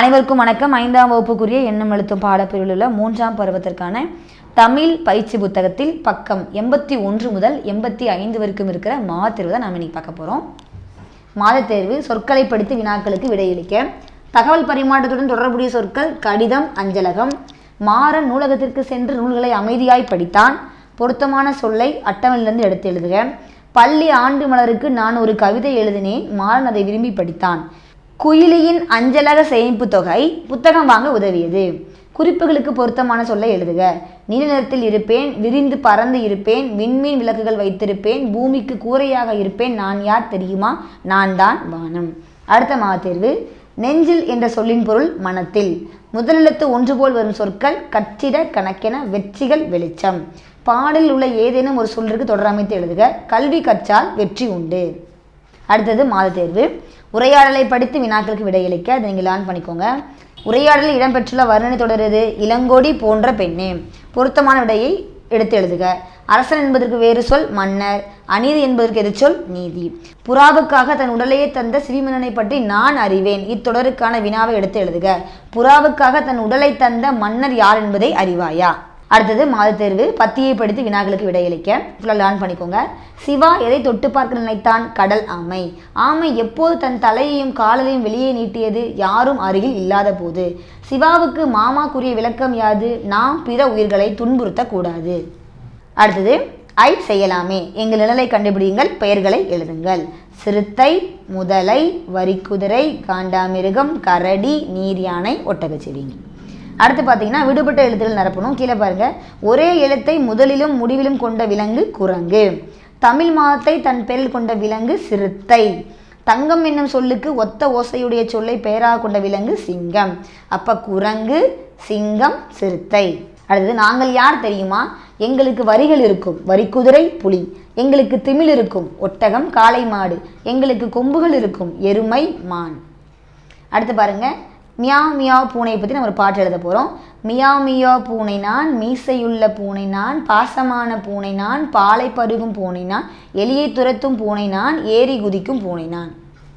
அனைவருக்கும் வணக்கம். ஐந்தாம் வகுப்புக்குரிய எண்ணம் எழுத்தும் பாடப்பிரிவில் உள்ள மூன்றாம் பருவத்திற்கான தமிழ் பயிற்சி புத்தகத்தில் பக்கம் எண்பத்தி ஒன்று முதல் எண்பத்தி ஐந்து வரைக்கும் இருக்கிற மாதத்தேர்வு தான் நாம் இன்னைக்கு பார்க்க போகிறோம் மாதத்தேர்வு சொற்களை படித்து வினாக்களுக்கு விடையளிக்க தகவல் பரிமாற்றத்துடன் தொடர்புடைய சொற்கள் கடிதம் அஞ்சலகம் மாறன் நூலகத்திற்கு சென்று நூல்களை அமைதியாய் படித்தான் பொருத்தமான சொல்லை அட்டவணையிலிருந்து எடுத்து எழுதுக. பள்ளி ஆண்டு மலருக்கு நான் ஒரு கவிதை எழுதினேன் மாறன் அதை விரும்பி படித்தான். குயிலியின் அஞ்சலக சேமிப்பு தொகை புத்தகம் வாங்க உதவியது. குறிப்புகளுக்கு பொருத்தமான சொல்லை எழுதுக. நீல நிறத்தில் இருப்பேன் விரிந்து பறந்து இருப்பேன் விண்மீன் விளக்குகள் வைத்திருப்பேன் பூமிக்கு கூரையாக இருப்பேன் நான் யார் தெரியுமா? நான் தான் வானம். அடுத்த மாதத்தேர்வு நெஞ்சில் என்ற சொல்லின் பொருள் மனத்தில். முதலெழுத்து ஒன்று போல் வரும் சொற்கள் கச்சிட கணக்கென வெற்றிகள் வெளிச்சம். பாடலில் உள்ள ஏதேனும் ஒரு சொல்லிற்கு தொடரமைத்து எழுதுக. கல்வி கற்றால் வெற்றி உண்டு. அடுத்தது மாத தேர்வு. உரையாடலை படித்து வினாக்களுக்கு விடையளிக்க அதை நீங்கள் லேர்ன் பண்ணிக்கோங்க. உரையாடலில் இடம்பெற்றுள்ள வர்ணனை தொடருது இளங்கோடி போன்ற பெண்ணே. பொருத்தமான விடையை எடுத்து எழுதுக. அரசன் என்பதற்கு வேறு சொல் மன்னர். அநீதி என்பதற்கு எது சொல் நீதி. புறாவுக்காக தன் உடலையே தந்த சிவிமன்னனை பற்றி நான் அறிவேன். இத்தொடருக்கான வினாவை எடுத்து எழுதுக. புறாவுக்காக தன் உடலை தந்த மன்னர் யார் என்பதை அறிவாயா? அடுத்தது மாத தேர்வு பத்தியை படித்து வினாக்களுக்கு விடையளிக்க. ஃபுல்லாக லேர்ன் பண்ணிக்கோங்க. சிவா எதை தொட்டு பார்க்க நினைத்தான்? கடல் ஆமை. ஆமை எப்போது தன் தலையையும் காலையும் வெளியே நீட்டியது? யாரும் அருகில் இல்லாத போது. சிவாவுக்கு மாமா கூறிய விளக்கம் யாது? நாம் பிற உயிர்களை துன்புறுத்தக்கூடாது. அடுத்தது ஐ செய்யலாமே. எங்கள் நிழலை கண்டுபிடியுங்கள். பெயர்களை எழுதுங்கள். சிறுத்தை முதலை வரிக்குதிரை காண்டாமிருகம் கரடி நீர் யானை ஒட்டகச்சிவிங்கி அடுத்து பார்த்தீங்கன்னா விடுபட்ட எழுத்துக்கள் நிரப்பணும். கீழே பாருங்க. ஒரே எழுத்தை முதலிலும் முடிவிலும் கொண்ட விலங்கு குரங்கு. தமிழ் மாதத்தை தன் பெயரில் கொண்ட விலங்கு சிறுத்தை. தங்கம் என்னும் சொல்லுக்கு ஒத்த ஓசையுடைய சொல்லை பெயராக கொண்ட விலங்கு சிங்கம். அப்ப குரங்கு சிங்கம் சிறுத்தை. அடுத்தது நாங்கள் யார் தெரியுமா? எங்களுக்கு வரிகள் இருக்கும். வரிக்குதிரை புலி. எங்களுக்கு திமிழ் இருக்கும். ஒட்டகம் காளை மாடு. எங்களுக்கு கொம்புகள் இருக்கும். எருமை மான். அடுத்து பாருங்கள் மியாவ் மியாவ் பூனை பற்றி நம்ம ஒரு பாட்டு எழுத போகிறோம் மியாவ் மியாவ் பூனை நான் மீசையுள்ள பூனை நான் பாசமான பூனை நான் பாலை பருகும் பூனை நான் எலியை துரத்தும் பூனை நான் ஏரி குதிக்கும் பூனை நான்.